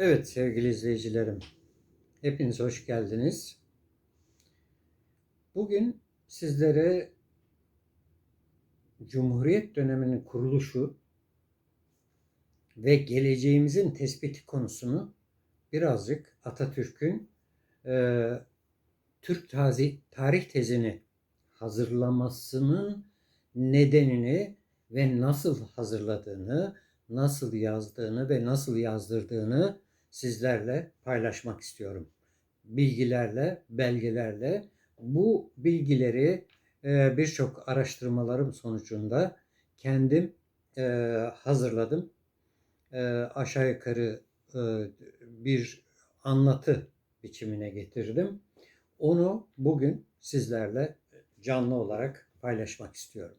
Evet sevgili izleyicilerim, hepiniz hoş geldiniz. Bugün sizlere Cumhuriyet döneminin kuruluşu ve geleceğimizin tespiti konusunu birazcık Atatürk'ün e, Türk tazi, tarih tezini hazırlamasının nedenini ve nasıl hazırladığını, nasıl yazdığını ve nasıl yazdırdığını sizlerle paylaşmak istiyorum. Bilgilerle, belgelerle bu bilgileri e, birçok araştırmalarım sonucunda kendim e, hazırladım. E, aşağı yukarı bir anlatı biçimine getirdim. Onu bugün sizlerle canlı olarak paylaşmak istiyorum.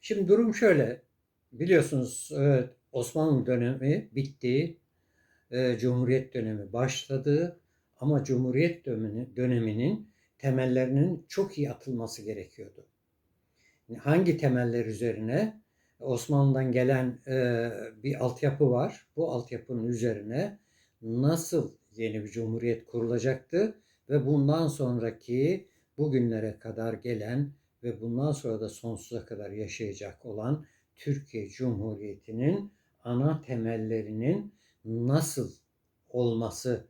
Şimdi durum şöyle. Biliyorsunuz Osmanlı dönemi bitti. E, Cumhuriyet dönemi başladı. Ama Cumhuriyet dönemi, döneminin temellerinin çok iyi atılması gerekiyordu. Hangi temeller üzerine? Osmanlı'dan gelen e, bir altyapı var. Bu altyapının üzerine nasıl yeni bir cumhuriyet kurulacaktı ve bundan sonraki bugünlere kadar gelen ve bundan sonra da sonsuza kadar yaşayacak olan Türkiye Cumhuriyeti'nin ana temellerinin nasıl olması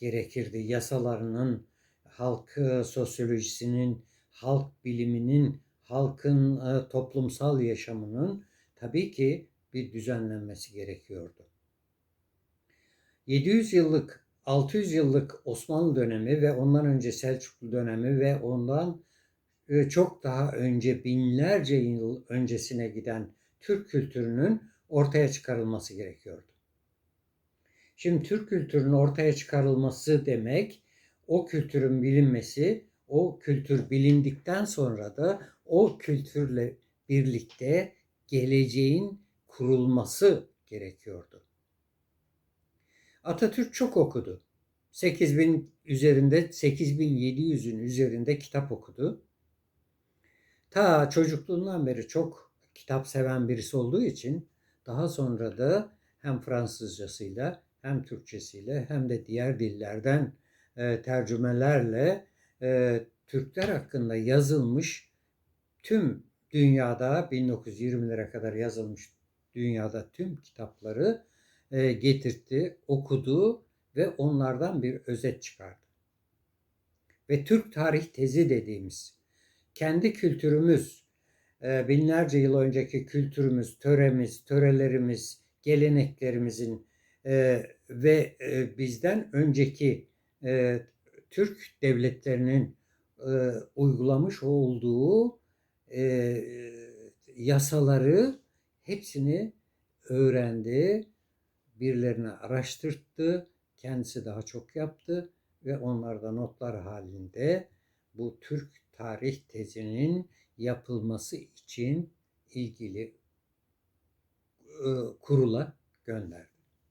gerekirdi? Yasalarının, halk sosyolojisinin, halk biliminin, halkın e, toplumsal yaşamının tabii ki bir düzenlenmesi gerekiyordu. 700 yıllık, 600 yıllık Osmanlı dönemi ve ondan önce Selçuklu dönemi ve ondan e, çok daha önce binlerce yıl öncesine giden Türk kültürünün ortaya çıkarılması gerekiyordu. Şimdi Türk kültürünün ortaya çıkarılması demek o kültürün bilinmesi, o kültür bilindikten sonra da o kültürle birlikte geleceğin kurulması gerekiyordu. Atatürk çok okudu. 8000 üzerinde 8700'ün üzerinde kitap okudu. Ta çocukluğundan beri çok kitap seven birisi olduğu için daha sonra da hem Fransızcasıyla hem Türkçesiyle hem de diğer dillerden e, tercümelerle e, Türkler hakkında yazılmış tüm dünyada 1920'lere kadar yazılmış dünyada tüm kitapları e, getirtti, okudu ve onlardan bir özet çıkardı. Ve Türk tarih tezi dediğimiz kendi kültürümüz, e, binlerce yıl önceki kültürümüz, töremiz, törelerimiz, geleneklerimizin e, ve e, bizden önceki Türk devletlerinin uygulamış olduğu yasaları hepsini öğrendi, birilerine araştırttı, kendisi daha çok yaptı ve onlarda notlar halinde bu Türk tarih tezinin yapılması için ilgili e, kurula gönderdi.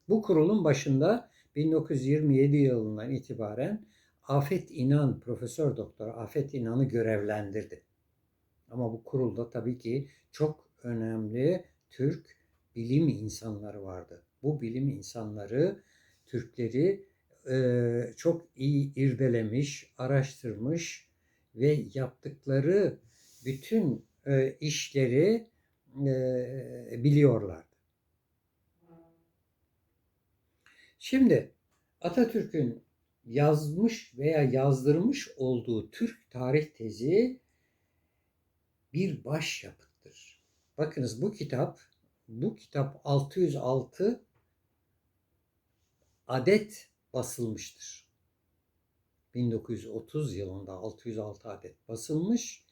Bu kurulun başında 1927 yılından itibaren Afet İnan, Profesör Doktor Afet İnan'ı görevlendirdi. Ama bu kurulda tabii ki çok önemli Türk bilim insanları vardı. Bu bilim insanları Türkleri e, çok iyi irdelemiş, araştırmış ve yaptıkları bütün e, işleri e, biliyorlardı. Şimdi Atatürk'ün yazmış veya yazdırmış olduğu Türk tarih tezi bir başyapıttır. Bakınız bu kitap bu kitap 606 adet basılmıştır. 1930 yılında 606 adet basılmış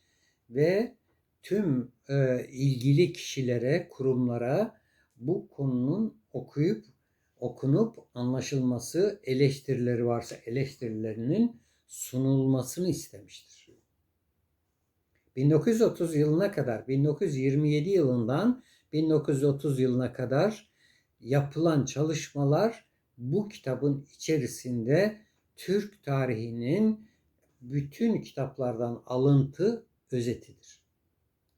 ve tüm e, ilgili kişilere, kurumlara bu konunun okuyup okunup anlaşılması, eleştirileri varsa eleştirilerinin sunulmasını istemiştir. 1930 yılına kadar, 1927 yılından 1930 yılına kadar yapılan çalışmalar bu kitabın içerisinde Türk tarihinin bütün kitaplardan alıntı özetidir.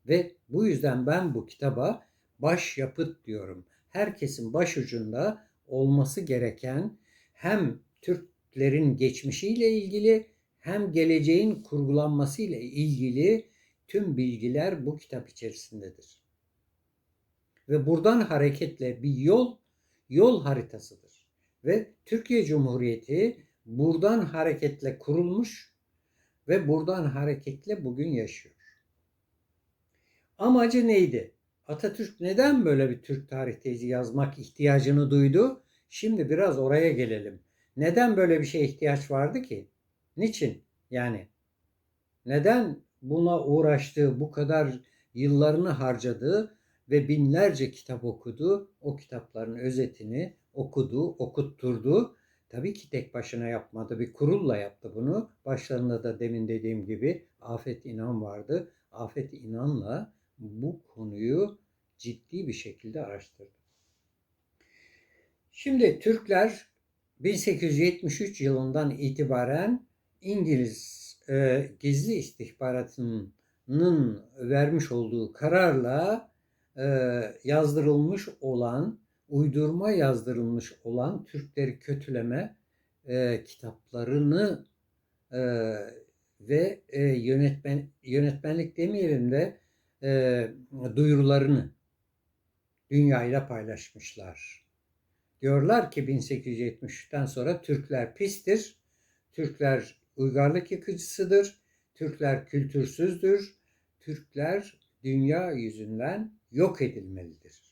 Ve bu yüzden ben bu kitaba başyapıt diyorum. herkesin başucunda olması gereken hem Türklerin geçmişiyle ilgili hem geleceğin kurgulanması ile ilgili tüm bilgiler bu kitap içerisindedir. Ve buradan hareketle bir yol yol haritasıdır. Ve Türkiye Cumhuriyeti buradan hareketle kurulmuş ve buradan hareketle bugün yaşıyor. Amacı neydi? Atatürk neden böyle bir Türk tarih tezi yazmak ihtiyacını duydu? Şimdi biraz oraya gelelim. Neden böyle bir şeye ihtiyaç vardı ki? Niçin? Yani neden buna uğraştığı, bu kadar yıllarını harcadığı ve binlerce kitap okudu. O kitapların özetini okudu, okutturdu. Tabii ki tek başına yapmadı. Bir kurulla yaptı bunu. Başlarında da demin dediğim gibi Afet İnan vardı. Afet İnan'la bu konuyu ciddi bir şekilde araştırdı. Şimdi Türkler 1873 yılından itibaren İngiliz e, gizli istihbaratının vermiş olduğu kararla e, yazdırılmış olan, uydurma yazdırılmış olan Türkleri kötüleme e, kitaplarını e, ve e, yönetmen yönetmenlik demeyelim de e, duyurularını dünyayla paylaşmışlar. Diyorlar ki 1873'ten sonra Türkler pistir, Türkler uygarlık yıkıcısıdır, Türkler kültürsüzdür, Türkler dünya yüzünden yok edilmelidir.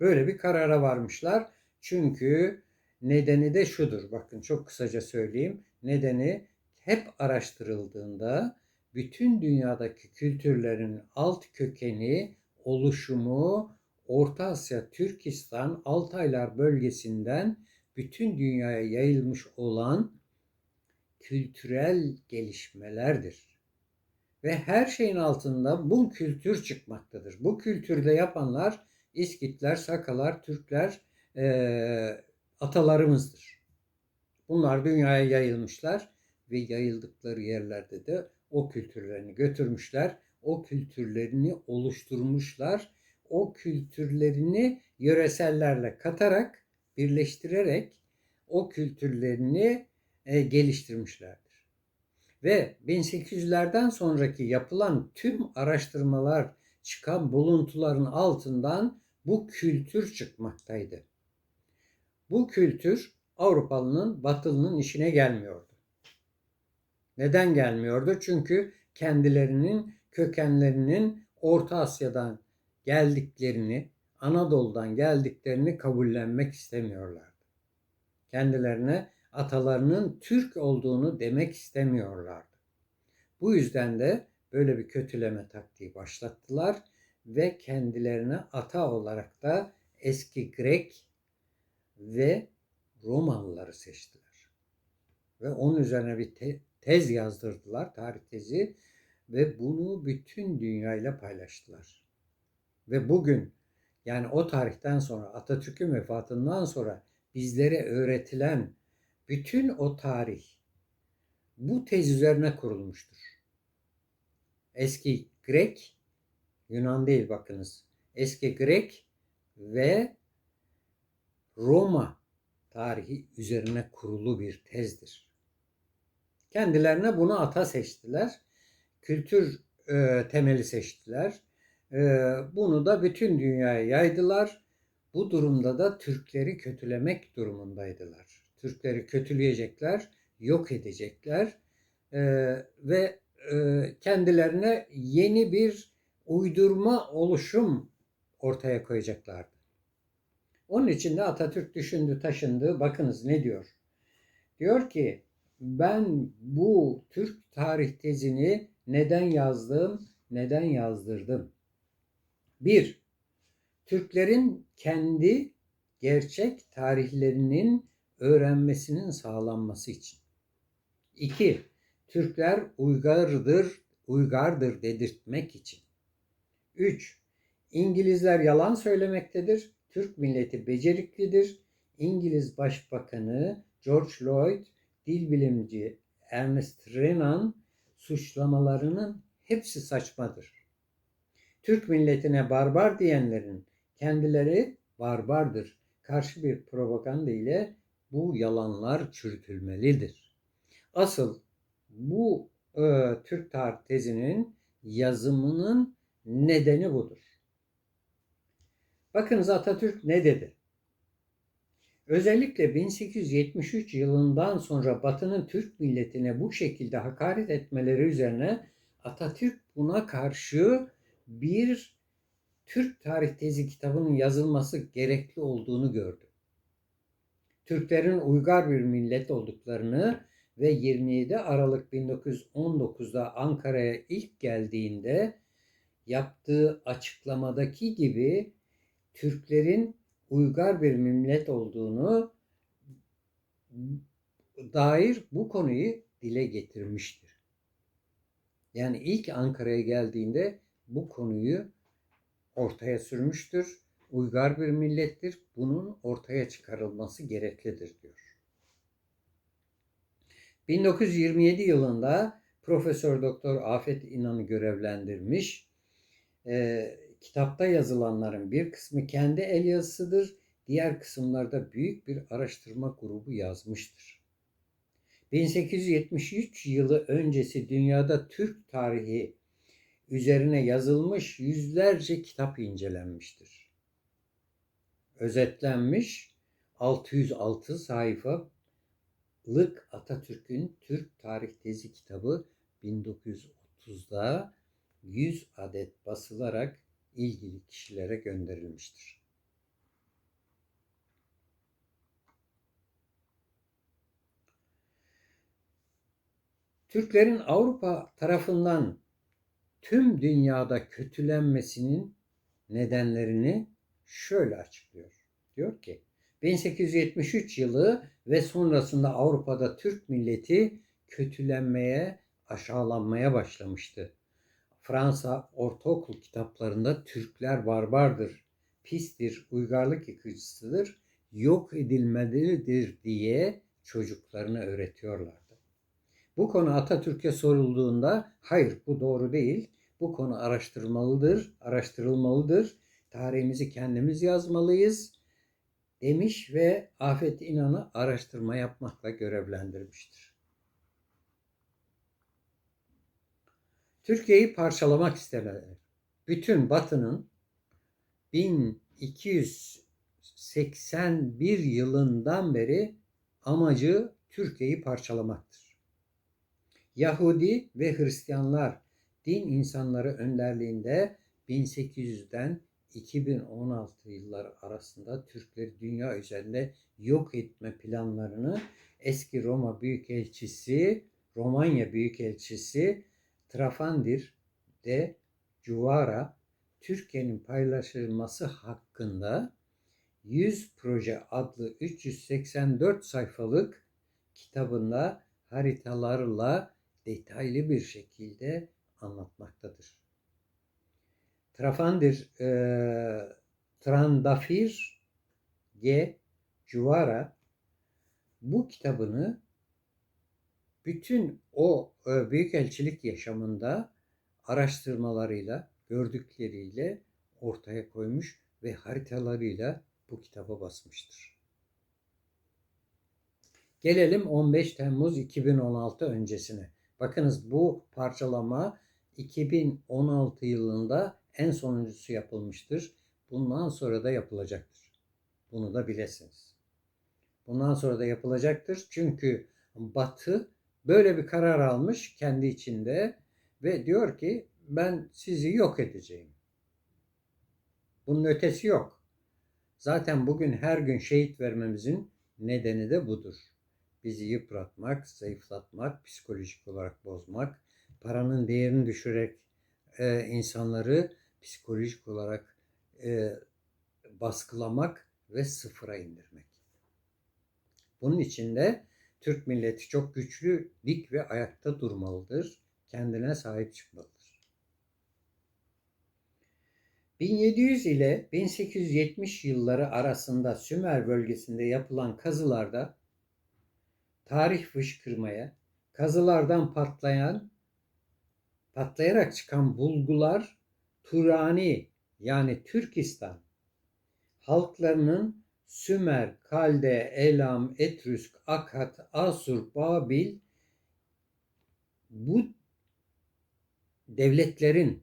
Böyle bir karara varmışlar. Çünkü nedeni de şudur. Bakın çok kısaca söyleyeyim. Nedeni hep araştırıldığında bütün dünyadaki kültürlerin alt kökeni, oluşumu Orta Asya, Türkistan, Altaylar bölgesinden bütün dünyaya yayılmış olan kültürel gelişmelerdir. Ve her şeyin altında bu kültür çıkmaktadır. Bu kültürde yapanlar İskitler, Sakalar, Türkler, e, atalarımızdır. Bunlar dünyaya yayılmışlar ve yayıldıkları yerlerde de o kültürlerini götürmüşler. O kültürlerini oluşturmuşlar. O kültürlerini yöresellerle katarak, birleştirerek o kültürlerini e, geliştirmişlerdir. Ve 1800'lerden sonraki yapılan tüm araştırmalar çıkan buluntuların altından bu kültür çıkmaktaydı. Bu kültür Avrupalının, Batılı'nın işine gelmiyordu. Neden gelmiyordu? Çünkü kendilerinin kökenlerinin Orta Asya'dan geldiklerini, Anadolu'dan geldiklerini kabullenmek istemiyorlardı. Kendilerine atalarının Türk olduğunu demek istemiyorlardı. Bu yüzden de böyle bir kötüleme taktiği başlattılar ve kendilerine ata olarak da eski Grek ve Romalıları seçtiler. Ve onun üzerine bir te- tez yazdırdılar, tarih tezi ve bunu bütün dünyayla paylaştılar. Ve bugün yani o tarihten sonra Atatürk'ün vefatından sonra bizlere öğretilen bütün o tarih bu tez üzerine kurulmuştur. Eski Grek, Yunan değil bakınız. Eski Grek ve Roma tarihi üzerine kurulu bir tezdir. Kendilerine bunu ata seçtiler. Kültür e, temeli seçtiler. E, bunu da bütün dünyaya yaydılar. Bu durumda da Türkleri kötülemek durumundaydılar. Türkleri kötüleyecekler, yok edecekler e, ve kendilerine yeni bir uydurma oluşum ortaya koyacaklardı. Onun için de Atatürk düşündü, taşındı. Bakınız ne diyor? Diyor ki ben bu Türk tarih tezini neden yazdım, neden yazdırdım? Bir, Türklerin kendi gerçek tarihlerinin öğrenmesinin sağlanması için. İki, Türkler uygardır, uygardır dedirtmek için. Üç, İngilizler yalan söylemektedir. Türk milleti beceriklidir. İngiliz Başbakanı George Lloyd, dil bilimci Ernest Renan suçlamalarının hepsi saçmadır. Türk milletine barbar diyenlerin kendileri barbardır. Karşı bir propaganda ile bu yalanlar çürütülmelidir. Asıl bu e, Türk tarih tezinin yazımının nedeni budur. Bakınız Atatürk ne dedi? Özellikle 1873 yılından sonra Batı'nın Türk milletine bu şekilde hakaret etmeleri üzerine Atatürk buna karşı bir Türk tarih tezi kitabının yazılması gerekli olduğunu gördü. Türklerin uygar bir millet olduklarını ve 27 Aralık 1919'da Ankara'ya ilk geldiğinde yaptığı açıklamadaki gibi Türklerin uygar bir millet olduğunu dair bu konuyu dile getirmiştir. Yani ilk Ankara'ya geldiğinde bu konuyu ortaya sürmüştür. Uygar bir millettir. Bunun ortaya çıkarılması gereklidir diyor. 1927 yılında Profesör Doktor Afet İnan'ı görevlendirmiş. E, kitapta yazılanların bir kısmı kendi el yazısıdır. Diğer kısımlarda büyük bir araştırma grubu yazmıştır. 1873 yılı öncesi dünyada Türk tarihi üzerine yazılmış yüzlerce kitap incelenmiştir. Özetlenmiş 606 sayfalık Atatürk'ün Türk Tarih Tezi kitabı 1930'da 100 adet basılarak ilgili kişilere gönderilmiştir. Türklerin Avrupa tarafından tüm dünyada kötülenmesinin nedenlerini şöyle açıklıyor. Diyor ki 1873 yılı ve sonrasında Avrupa'da Türk milleti kötülenmeye, aşağılanmaya başlamıştı. Fransa ortaokul kitaplarında Türkler barbardır, pistir, uygarlık yıkıcısıdır, yok edilmelidir diye çocuklarına öğretiyorlardı. Bu konu Atatürk'e sorulduğunda hayır bu doğru değil, bu konu araştırılmalıdır, araştırılmalıdır, tarihimizi kendimiz yazmalıyız demiş ve Afet İnan'ı araştırma yapmakla görevlendirmiştir. Türkiye'yi parçalamak istemeler. Bütün Batı'nın 1281 yılından beri amacı Türkiye'yi parçalamaktır. Yahudi ve Hristiyanlar din insanları önderliğinde 1800'den 2016 yılları arasında Türkleri dünya üzerinde yok etme planlarını eski Roma Büyükelçisi, Romanya Büyükelçisi Trafandir de Cuvara Türkiye'nin paylaşılması hakkında 100 Proje adlı 384 sayfalık kitabında haritalarla detaylı bir şekilde anlatmaktadır. Trafandir e, Trandafir G. Cuvara bu kitabını bütün o e, büyükelçilik yaşamında araştırmalarıyla, gördükleriyle ortaya koymuş ve haritalarıyla bu kitaba basmıştır. Gelelim 15 Temmuz 2016 öncesine. Bakınız bu parçalama 2016 yılında en sonuncusu yapılmıştır. Bundan sonra da yapılacaktır. Bunu da bilesiniz. Bundan sonra da yapılacaktır. Çünkü Batı böyle bir karar almış kendi içinde ve diyor ki ben sizi yok edeceğim. Bunun ötesi yok. Zaten bugün her gün şehit vermemizin nedeni de budur. Bizi yıpratmak, zayıflatmak, psikolojik olarak bozmak, paranın değerini düşürerek e, insanları psikolojik olarak e, baskılamak ve sıfıra indirmek. Bunun için de Türk milleti çok güçlü, dik ve ayakta durmalıdır. Kendine sahip çıkmalıdır. 1700 ile 1870 yılları arasında Sümer bölgesinde yapılan kazılarda tarih fışkırmaya, kazılardan patlayan, patlayarak çıkan bulgular Turani yani Türkistan halklarının Sümer, Kalde, Elam, Etrüsk, Akat, Asur, Babil bu devletlerin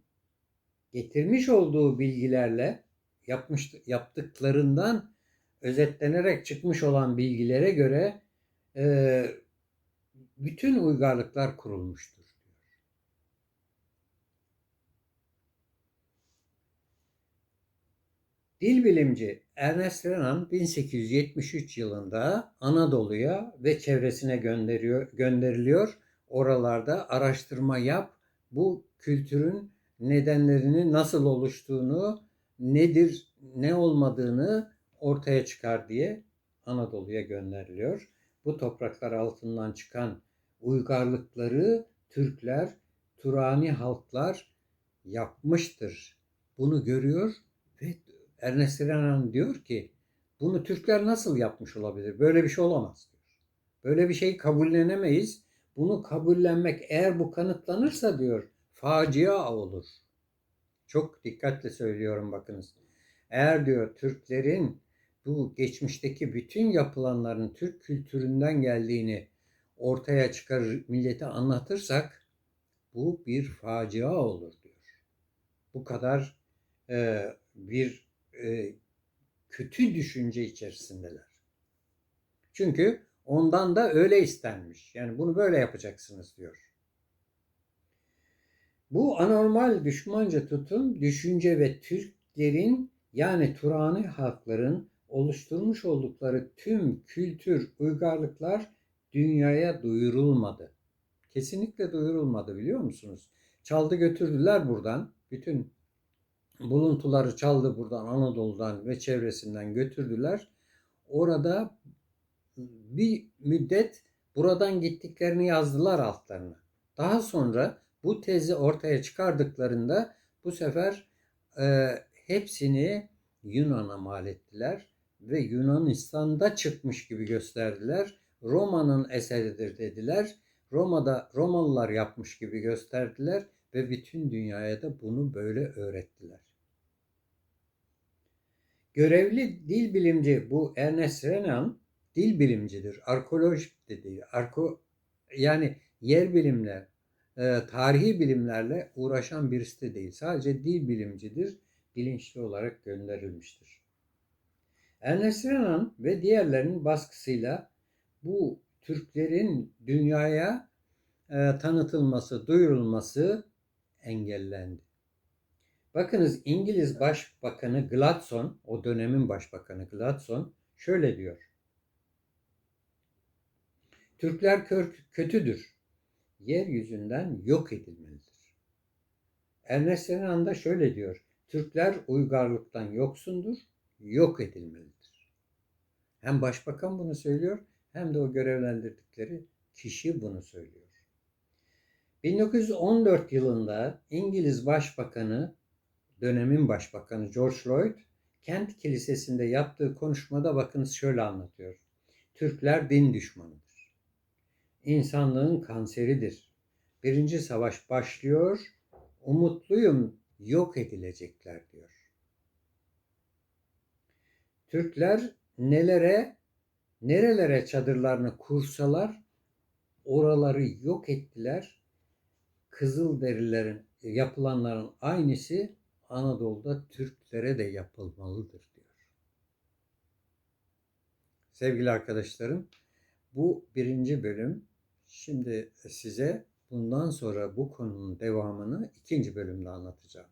getirmiş olduğu bilgilerle yapmış yaptıklarından özetlenerek çıkmış olan bilgilere göre e, bütün uygarlıklar kurulmuştur. Dil bilimci Ernest Renan 1873 yılında Anadolu'ya ve çevresine gönderiyor, gönderiliyor. Oralarda araştırma yap, bu kültürün nedenlerini nasıl oluştuğunu, nedir, ne olmadığını ortaya çıkar diye Anadolu'ya gönderiliyor. Bu topraklar altından çıkan uygarlıkları Türkler, Turani halklar yapmıştır. Bunu görüyor Ernest Renan diyor ki bunu Türkler nasıl yapmış olabilir? Böyle bir şey olamaz diyor. Böyle bir şey kabullenemeyiz. Bunu kabullenmek eğer bu kanıtlanırsa diyor facia olur. Çok dikkatle söylüyorum bakınız. Eğer diyor Türklerin bu geçmişteki bütün yapılanların Türk kültüründen geldiğini ortaya çıkarır, millete anlatırsak bu bir facia olur diyor. Bu kadar e, bir e, kötü düşünce içerisindeler. Çünkü ondan da öyle istenmiş. Yani bunu böyle yapacaksınız diyor. Bu anormal düşmanca tutum düşünce ve Türklerin yani Turani halkların oluşturmuş oldukları tüm kültür, uygarlıklar dünyaya duyurulmadı. Kesinlikle duyurulmadı biliyor musunuz? Çaldı götürdüler buradan. Bütün buluntuları çaldı buradan Anadolu'dan ve çevresinden götürdüler. Orada bir müddet buradan gittiklerini yazdılar altlarına. Daha sonra bu tezi ortaya çıkardıklarında bu sefer e, hepsini Yunan'a mal ettiler ve Yunanistan'da çıkmış gibi gösterdiler. Roma'nın eseridir dediler. Roma'da Romalılar yapmış gibi gösterdiler ve bütün dünyaya da bunu böyle öğrettiler. Görevli dil bilimci bu Ernest Renan dil bilimcidir. Arkeolojik de değil. Arko, yani yer bilimler, e, tarihi bilimlerle uğraşan birisi de değil. Sadece dil bilimcidir. Bilinçli olarak gönderilmiştir. Ernest Renan ve diğerlerinin baskısıyla bu Türklerin dünyaya e, tanıtılması, duyurulması engellendi. Bakınız İngiliz Başbakanı Gladstone, o dönemin Başbakanı Gladstone şöyle diyor. Türkler kötüdür. Yeryüzünden yok edilmelidir. Ernest Renan da şöyle diyor. Türkler uygarlıktan yoksundur, yok edilmelidir. Hem başbakan bunu söylüyor hem de o görevlendirdikleri kişi bunu söylüyor. 1914 yılında İngiliz Başbakanı, dönemin Başbakanı George Lloyd, Kent Kilisesi'nde yaptığı konuşmada bakınız şöyle anlatıyor. Türkler din düşmanıdır. İnsanlığın kanseridir. Birinci savaş başlıyor, umutluyum yok edilecekler diyor. Türkler nelere, nerelere çadırlarını kursalar oraları yok ettiler. Kızılderililerin yapılanların aynısı Anadolu'da Türklere de yapılmalıdır diyor. Sevgili arkadaşlarım, bu birinci bölüm. Şimdi size bundan sonra bu konunun devamını ikinci bölümde anlatacağım.